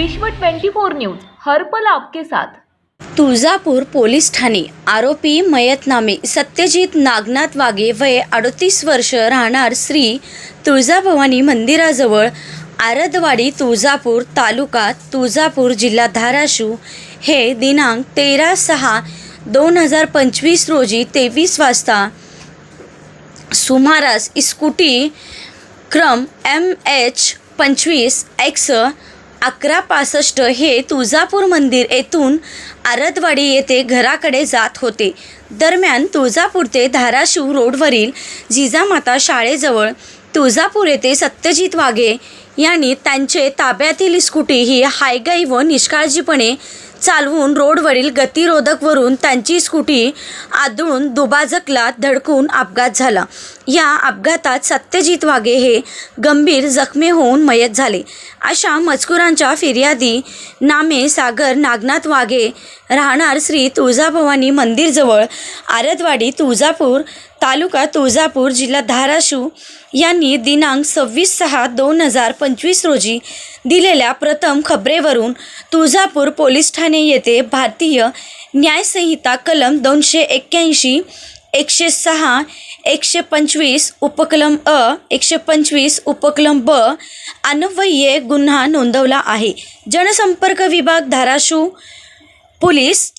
विश्व 24 न्यूज हरपल आपके साथ. तुळजापूर पोलीस ठाणे आरोपी मयतनामे सत्यजित नागनाथ वागे वय अडतीस वर्ष राहणार श्री तुळजाभवानी मंदिराजवळ आरदवाडी तुळजापूर तालुका तुळजापूर जिल्हा धाराशिव. हे दिनांक तेरा सहा दोन हजार पंचवीस रोजी तेवीस वाजता सुमारास स्कूटी क्रम एम एच पंचवीस एक्स अकरा पासष्ट हे तुळजापूर मंदिर येथून आरदवाडी येथे घराकडे जात होते. दरम्यान तुळजापूर ते धाराशिव रोडवरील जिजामाता शाळेजवळ तुळजापूर येथे सत्यजित वाघे यांनी त्यांचे ताब्यातील स्कूटी ही हायगाई व निष्काळजीपणे चालवून रोडवरील गतिरोधकवरून त्यांची स्कूटी आदळून दुभाजकला धडकून अपघात झाला. या अपघातात सत्यजित वाघे हे गंभीर जखमी होऊन मयत झाले. अशा मजकुरांच्या फिर्यादी नामे सागर नागनाथ वाघे राहणार श्री तुळजाभवानी मंदिरजवळ आरतवाडी तुळजापूर तालुका तुळजापूर जिल्हा धाराशिव यांनी दिनांक सव्वीस सहा दोन हजार पंचवीस रोजी दिलेल्या प्रथम खबरेवरून तुळजापूर पोलीस ठाणे येथे भारतीय न्यायसंहिता कलम दोनशे एक्क्याऐंशी एकशे सहा एकशे पंचवीस उपकलम अ एकशे पंचवीस उपकलम ब अन्वये गुन्हा नोंदवला आहे. जनसंपर्क विभाग धाराशिव पोलीस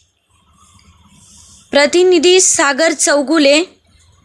प्रतिनिधी सागर चौगुले